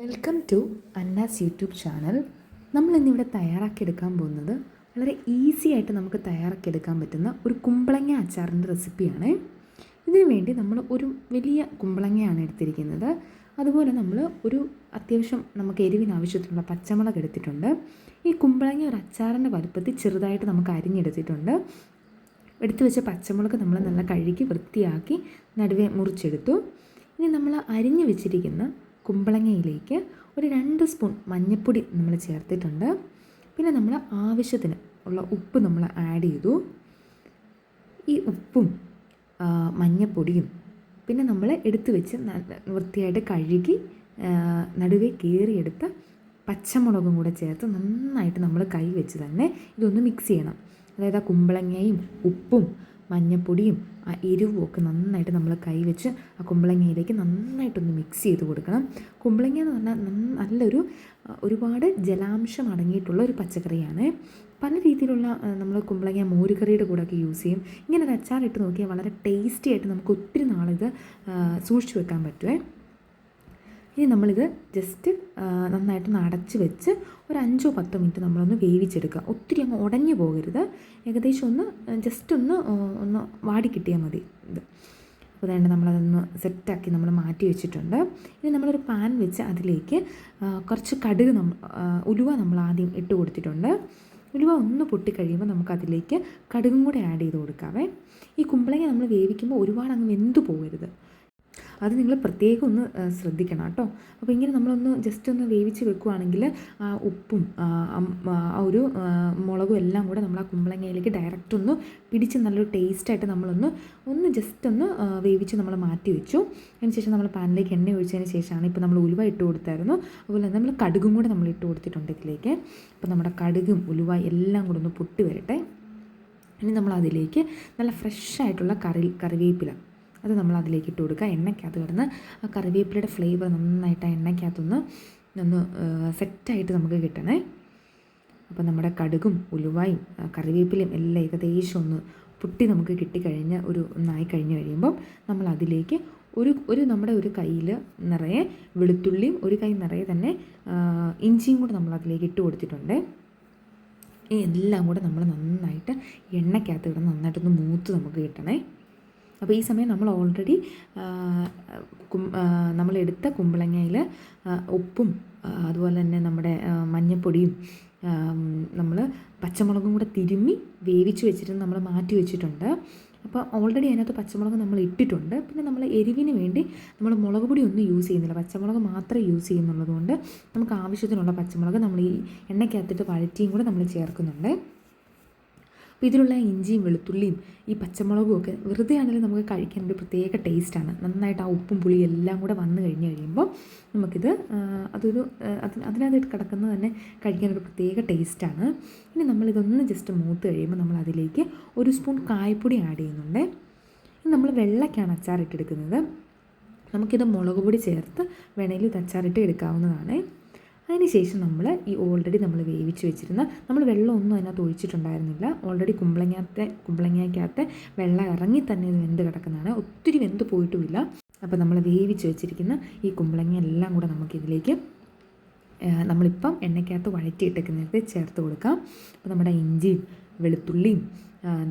Welcome to Anna's YouTube channel നമ്മൾ ഇന്നിവിടെ തയ്യാറാക്കിയെടുക്കാൻ പോകുന്നത് വളരെ ഈസി ആയിട്ട് നമുക്ക് തയ്യാറാക്കിയെടുക്കാൻ പറ്റുന്ന ഒരു കുമ്പളങ്ങ അച്ചാറിന്റെ റെസിപ്പിയാണ് ഇതിനു വേണ്ടി നമ്മൾ ഒരു വലിയ കുമ്പളങ്ങയാണ് എടുത്തിരിക്കുന്നത്. അതുപോലെ നമ്മൾ ഒരു അത്യാവശ്യം നമുക്ക് എരിവിന് ആവശ്യത്തിനുള്ള പച്ചമുളക് എടുത്തിട്ടുണ്ട്. ഈ കുമ്പളങ്ങ ഒരു അച്ചാറിന്റെ വലുപ്പത്തിൽ ചെറുതായിട്ട് നമുക്ക് അരിഞ്ഞെടുത്തിട്ടുണ്ട്. എടുത്തു വെച്ച പച്ചമുളക് നമ്മൾ നല്ല കഴുകി വൃത്തിയാക്കി നടുവേ മുറിച്ചെടുത്തു. ഇനി നമ്മൾ അരിഞ്ഞു വെച്ചിരിക്കുന്ന കുമ്പളങ്ങയിലേക്ക് ഒരു രണ്ട് സ്പൂൺ മഞ്ഞൾപ്പൊടി നമ്മൾ ചേർത്തിട്ടുണ്ട്. പിന്നെ നമ്മൾ ആവശ്യത്തിന് ഉള്ള ഉപ്പ് നമ്മൾ ആഡ് ചെയ്തു. ഈ ഉപ്പും മഞ്ഞപ്പൊടിയും പിന്നെ നമ്മൾ എടുത്തു വെച്ച് വൃത്തിയായിട്ട് കഴുകി നടുവെ കീറിയെടുത്ത പച്ചമുളകും കൂടെ ചേർത്ത് നന്നായിട്ട് നമ്മൾ കൈ വെച്ച് തന്നെ ഇതൊന്ന് മിക്സ് ചെയ്യണം. അതായത് ആ കുമ്പളങ്ങയും ഉപ്പും മഞ്ഞൾപ്പൊടിയും ആ എരിവും ഒക്കെ നന്നായിട്ട് നമ്മൾ കൈവച്ച് ആ കുമ്പളങ്ങയിലേക്ക് നന്നായിട്ടൊന്ന് മിക്സ് ചെയ്ത് കൊടുക്കണം. കുമ്പളങ്ങ എന്ന് പറഞ്ഞാൽ നല്ലൊരു ഒരുപാട് ജലാംശം അടങ്ങിയിട്ടുള്ള ഒരു പച്ചക്കറിയാണ്. പല രീതിയിലുള്ള നമ്മൾ കുമ്പളങ്ങ മോരുകറിയുടെ കൂടെയൊക്കെ യൂസ് ചെയ്യും. ഇങ്ങനെ ഒരു അച്ചാറിട്ട് നോക്കിയാൽ വളരെ ടേസ്റ്റി ആയിട്ട് നമുക്ക് ഒത്തിരി നാളിത് സൂക്ഷിച്ചു വെക്കാൻ പറ്റുമേ ഇനി നമ്മളിത് ജസ്റ്റ് നന്നായിട്ടൊന്ന് അടച്ച് വെച്ച് ഒരു അഞ്ചോ പത്തോ മിനിറ്റ് നമ്മളൊന്ന് വേവിച്ചെടുക്കുക. ഒത്തിരി അങ്ങ് ഉടഞ്ഞു പോകരുത്. ഏകദേശം ഒന്ന് ജസ്റ്റ് ഒന്ന് ഒന്ന് വാടി കിട്ടിയാൽ മതി ഇത്. അപ്പോൾ അതുകൊണ്ട് നമ്മളതൊന്ന് സെറ്റാക്കി നമ്മൾ മാറ്റി വെച്ചിട്ടുണ്ട്. ഇനി നമ്മളൊരു പാൻ വെച്ച് അതിലേക്ക് കുറച്ച് കടുക് നമ്മൾ ഉലുവ നമ്മൾ ആദ്യം ഇട്ട് കൊടുത്തിട്ടുണ്ട്. ഉലുവ ഒന്ന് പൊട്ടിക്കഴിയുമ്പോൾ നമുക്കതിലേക്ക് കടുകും കൂടെ ആഡ് ചെയ്ത് കൊടുക്കാവേ. ഈ കുമ്പളങ്ങ നമ്മൾ വേവിക്കുമ്പോൾ ഒരുപാട് അങ്ങ് വെന്തു പോകരുത്. അത് നിങ്ങൾ പ്രത്യേകം ഒന്ന് ശ്രദ്ധിക്കണം കേട്ടോ. അപ്പോൾ ഇങ്ങനെ നമ്മളൊന്ന് ജസ്റ്റ് ഒന്ന് വേവിച്ച് വെക്കുവാണെങ്കിൽ ആ ഉപ്പും ആ, ഒരു മുളകും എല്ലാം കൂടെ നമ്മൾ ആ കുമ്പളങ്ങയിലേക്ക് ഡയറക്റ്റ് ഒന്ന് പിടിച്ച് നല്ലൊരു ടേസ്റ്റായിട്ട് നമ്മളൊന്ന് ഒന്ന് ജസ്റ്റ് ഒന്ന് വേവിച്ച് നമ്മൾ മാറ്റി വെച്ചു. അതിന് ശേഷം നമ്മൾ പാനിലേക്ക് എണ്ണ ഒഴിച്ചതിന് ശേഷമാണ് ഇപ്പോൾ നമ്മൾ ഉലുവ ഇട്ട് കൊടുത്തായിരുന്നു. അതുപോലെ തന്നെ നമ്മൾ കടുകും കൂടെ നമ്മൾ ഇട്ട് കൊടുത്തിട്ടുണ്ട് ഇതിലേക്ക്. അപ്പോൾ നമ്മുടെ കടുകും ഉലുവ എല്ലാം കൂടെ ഒന്ന് പൊട്ടി വരട്ടെ. ഇനി നമ്മൾ അതിലേക്ക് നല്ല ഫ്രഷ് ആയിട്ടുള്ള കറി കറിവേപ്പില അത് നമ്മൾ അതിലേക്ക് ഇട്ട് കൊടുക്കുക. എണ്ണയ്ക്കകത്ത് കിടന്ന് ആ കറിവേപ്പിലയുടെ ഫ്ലേവർ നന്നായിട്ട് ആ എണ്ണയ്ക്കകത്തൊന്ന് ഒന്ന് സെറ്റായിട്ട് നമുക്ക് കിട്ടണേ. അപ്പോൾ നമ്മുടെ കടുകും ഉലുവായും കറിവേപ്പിലയും എല്ലാം ഏകദേശം ഒന്ന് പുട്ടി നമുക്ക് കിട്ടിക്കഴിഞ്ഞ് ഒരു ഒന്നായി കഴിഞ്ഞ് കഴിയുമ്പം നമ്മൾ അതിലേക്ക് ഒരു ഒരു നമ്മുടെ ഒരു കയ്യിൽ നിറയെ വെളുത്തുള്ളിയും ഒരു കൈ നിറയെ തന്നെ ഇഞ്ചിയും കൂടെ നമ്മൾ അതിലേക്ക് ഇട്ട് കൊടുത്തിട്ടുണ്ട്. എല്ലാം കൂടെ നമ്മൾ നന്നായിട്ട് എണ്ണയ്ക്കകത്ത് കിടന്ന് നന്നായിട്ടൊന്ന് മൂത്ത് നമുക്ക് കിട്ടണേ. അപ്പോൾ ഈ സമയം നമ്മൾ ഓൾറെഡി നമ്മളെടുത്ത കുമ്പളങ്ങയിൽ ഉപ്പും അതുപോലെ തന്നെ നമ്മുടെ മഞ്ഞപ്പൊടിയും നമ്മൾ പച്ചമുളകും കൂടെ തിരുമ്മി വേവിച്ച് വെച്ചിട്ട് നമ്മൾ മാറ്റി വെച്ചിട്ടുണ്ട്. അപ്പോൾ ഓൾറെഡി അതിനകത്ത് പച്ചമുളക് നമ്മൾ ഇട്ടിട്ടുണ്ട്. പിന്നെ നമ്മൾ എരിവിന് വേണ്ടി നമ്മൾ മുളക് പൊടി ഒന്നും യൂസ് ചെയ്യുന്നില്ല. പച്ചമുളക് മാത്രമേ യൂസ് ചെയ്യുന്നുള്ളതുകൊണ്ട് നമുക്ക് ആവശ്യത്തിനുള്ള പച്ചമുളക് നമ്മൾ ഈ എണ്ണയ്ക്കകത്തിട്ട് വഴറ്റിയും കൂടെ നമ്മൾ ചേർക്കുന്നുണ്ട്. അപ്പോൾ ഇതിലുള്ള ഇഞ്ചിയും വെളുത്തുള്ളിയും ഈ പച്ചമുളകും ഒക്കെ വെറുതെ ആണെങ്കിലും നമുക്ക് കഴിക്കാൻ ഒരു പ്രത്യേക ടേസ്റ്റാണ് നന്നായിട്ട് ആ ഉപ്പും പുളിയും എല്ലാം കൂടെ വന്നു കഴിഞ്ഞ് കഴിയുമ്പോൾ നമുക്കിത് അതൊരു അതിനകത്ത് കിടക്കുന്നത് തന്നെ കഴിക്കാൻ ഒരു പ്രത്യേക ടേസ്റ്റാണ് ഇനി നമ്മളിതൊന്ന് ജസ്റ്റ് മൂത്ത് കഴിയുമ്പോൾ നമ്മൾ അതിലേക്ക് ഒരു സ്പൂൺ കായപ്പൊടി ആഡ് ചെയ്യുന്നുണ്ട്. നമ്മൾ വെള്ളയ്ക്കാണ് അച്ചാറിട്ടെടുക്കുന്നത് നമുക്കിത് മുളക് പൊടി ചേർത്ത് വേണമെങ്കിൽ ഇത് അച്ചാറിട്ട് എടുക്കാവുന്നതാണ്. അതിനുശേഷം നമ്മൾ ഈ ഓൾറെഡി നമ്മൾ വേവിച്ച് വെച്ചിരുന്ന നമ്മൾ വെള്ളമൊന്നും അതിനകത്ത് ഒഴിച്ചിട്ടുണ്ടായിരുന്നില്ല. ഓൾറെഡി കുമ്പളങ്ങാത്ത കുമ്പളങ്ങയ്ക്കകത്ത് വെള്ളം ഇറങ്ങി തന്നെ ഇത് വെന്ത് കിടക്കുന്നതാണ്. ഒത്തിരി വെന്ത് പോയിട്ടുമില്ല. അപ്പോൾ നമ്മൾ വേവിച്ച് വെച്ചിരിക്കുന്ന ഈ കുമ്പളങ്ങ എല്ലാം കൂടെ നമുക്കിതിലേക്ക് നമ്മളിപ്പം എണ്ണയ്ക്കകത്ത് വഴറ്റിയിട്ടേക്കുന്നത് ചേർത്ത് കൊടുക്കാം. അപ്പോൾ നമ്മുടെ ഇഞ്ചിയും വെളുത്തുള്ളിയും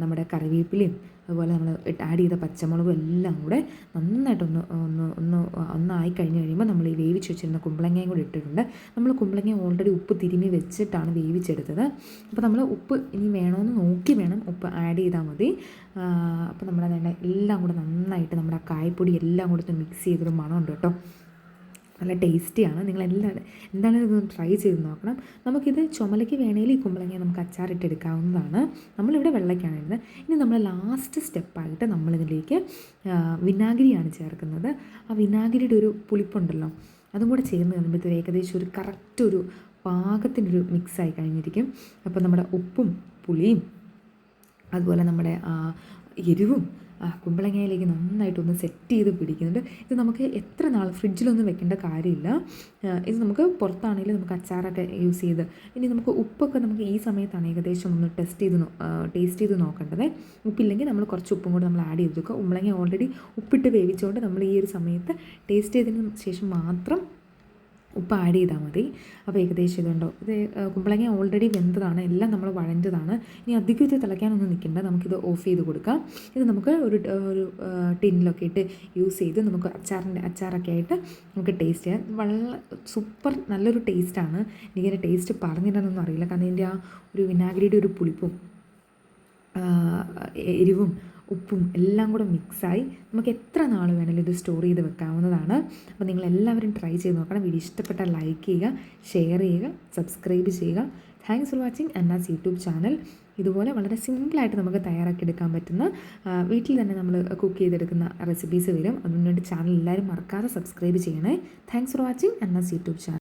നമ്മുടെ കറിവേപ്പിലയും അതുപോലെ നമ്മൾ ആഡ് ചെയ്ത പച്ചമുളകും എല്ലാം കൂടെ നന്നായിട്ടൊന്ന് ഒന്ന് ഒന്ന് ഒന്നായി കഴിഞ്ഞ് കഴിയുമ്പോൾ നമ്മൾ ഈ വേവിച്ച് വെച്ചിരുന്ന കുമ്പളങ്ങയും കൂടി ഇട്ടിട്ടുണ്ട്. നമ്മൾ കുമ്പളങ്ങ ഓൾറെഡി ഉപ്പ് തിരുമ്മി വെച്ചിട്ടാണ് വേവിച്ചെടുത്തത്. അപ്പോൾ നമ്മൾ ഉപ്പ് ഇനി വേണമെന്ന് നോക്കി വേണം ഉപ്പ് ആഡ് ചെയ്താൽ മതി. അപ്പോൾ നമ്മളതിന്റെ എല്ലാം കൂടെ നന്നായിട്ട് നമ്മുടെ കായപ്പൊടി എല്ലാം കൂടെ മിക്സ് ചെയ്തൊരു മണമുണ്ട് കേട്ടോ. നല്ല ടേസ്റ്റിയാണ് നിങ്ങൾ എല്ലാവരും എന്താണെങ്കിലും ഇതൊന്ന് ട്രൈ ചെയ്ത് നോക്കണം. നമുക്കിത് ചുമലയ്ക്ക് വേണമെങ്കിൽ ഈ കുമ്പളങ്ങ നമുക്ക് അച്ചാറിട്ടെടുക്കാവുന്നതാണ്. നമ്മളിവിടെ വെള്ളയ്ക്കാണ് ഇടുന്നത്. ഇനി നമ്മൾ ലാസ്റ്റ് സ്റ്റെപ്പായിട്ട് നമ്മളിതിലേക്ക് വിനാഗിരിയാണ് ചേർക്കുന്നത്. ആ വിനാഗിരിയുടെ ഒരു പുളിപ്പുണ്ടല്ലോ അതും കൂടെ ചേർന്ന് കഴിയുമ്പോഴത്തേക്ക് ഏകദേശം ഒരു കറക്റ്റ് ഒരു പാകത്തിനൊരു മിക്സായി കഴിഞ്ഞിരിക്കും. അപ്പോൾ നമ്മുടെ ഉപ്പും പുളിയും അതുപോലെ നമ്മുടെ എരിവും കുമ്പളങ്ങയിലേക്ക് നന്നായിട്ടൊന്ന് സെറ്റ് ചെയ്ത് പിടിക്കുന്നുണ്ട്. ഇത് നമുക്ക് എത്ര നാൾ ഫ്രിഡ്ജിലൊന്നും വെക്കേണ്ട കാര്യമില്ല. ഇത് നമുക്ക് പുറത്താണെങ്കിലും നമുക്ക് അച്ചാറൊക്കെ യൂസ് ചെയ്ത് ഇനി നമുക്ക് ഉപ്പൊക്കെ നമുക്ക് ഈ സമയത്താണ് ഏകദേശം ഒന്ന് ടെസ്റ്റ് ചെയ്ത് ടേസ്റ്റ് ചെയ്ത് നോക്കേണ്ടത്. ഉപ്പില്ലെങ്കിൽ നമ്മൾ കുറച്ച് ഉപ്പും കൂടെ നമ്മൾ ആഡ് ചെയ്ത് വെക്കുക. കുമ്പളങ്ങ ഓൾറെഡി ഉപ്പിട്ട് വേവിച്ചുകൊണ്ട് നമ്മൾ ഈ ഒരു സമയത്ത് ടേസ്റ്റ് ചെയ്തതിന് ശേഷം മാത്രം ഉപ്പ് ആഡ് ചെയ്താൽ മതി. അപ്പോൾ ഏകദേശം ഇതുണ്ടോ? ഇത് കുമ്പളങ്ങ ഓൾറെഡി വെന്തതാണ്. എല്ലാം നമ്മൾ വഴഞ്ഞതാണ്. ഇനി അധികം ഇത് തിളയ്ക്കാനൊന്നും നിൽക്കണ്ട. നമുക്കിത് ഓഫ് ചെയ്ത് കൊടുക്കാം. ഇത് നമുക്ക് ഒരു ഒരു ടിന്നിലൊക്കെ ഇട്ട് യൂസ് ചെയ്ത് നമുക്ക് അച്ചാറിന്റെ അച്ചാറൊക്കെ ആയിട്ട് നമുക്ക് ടേസ്റ്റ് ചെയ്യാം. വളരെ സൂപ്പർ നല്ലൊരു ടേസ്റ്റാണ് എനിക്കതിന്റെ ടേസ്റ്റ് പറഞ്ഞിട്ടാണെന്നൊന്നും അറിയില്ല. കാരണം ഇതിന്റെ ആ ഒരു വിനാഗിരിയുടെ ഒരു പുളിപ്പും എരിവും ഉപ്പും എല്ലാം കൂടെ മിക്സായി നമുക്ക് എത്ര നാൾ വേണമെങ്കിലും ഇത് സ്റ്റോർ ചെയ്ത് വെക്കാവുന്നതാണ്. അപ്പോൾ നിങ്ങൾ എല്ലാവരും ട്രൈ ചെയ്ത് നോക്കണം. വീഡിയോ ഇഷ്ടപ്പെട്ട ലൈക്ക് ചെയ്യുക ഷെയർ ചെയ്യുക സബ്സ്ക്രൈബ് ചെയ്യുക. Thanks for watching Anna's YouTube channel ഇതുപോലെ വളരെ സിമ്പിളായിട്ട് നമുക്ക് തയ്യാറാക്കി എടുക്കാൻ പറ്റുന്ന വീട്ടിൽ തന്നെ നമ്മൾ കുക്ക് ചെയ്തെടുക്കുന്ന റെസിപ്പീസ് വരും. അതിനുവേണ്ടി ചാനൽ എല്ലാവരും മറക്കാതെ സബ്സ്ക്രൈബ് ചെയ്യണേ. Thanks for watching Anna's YouTube channel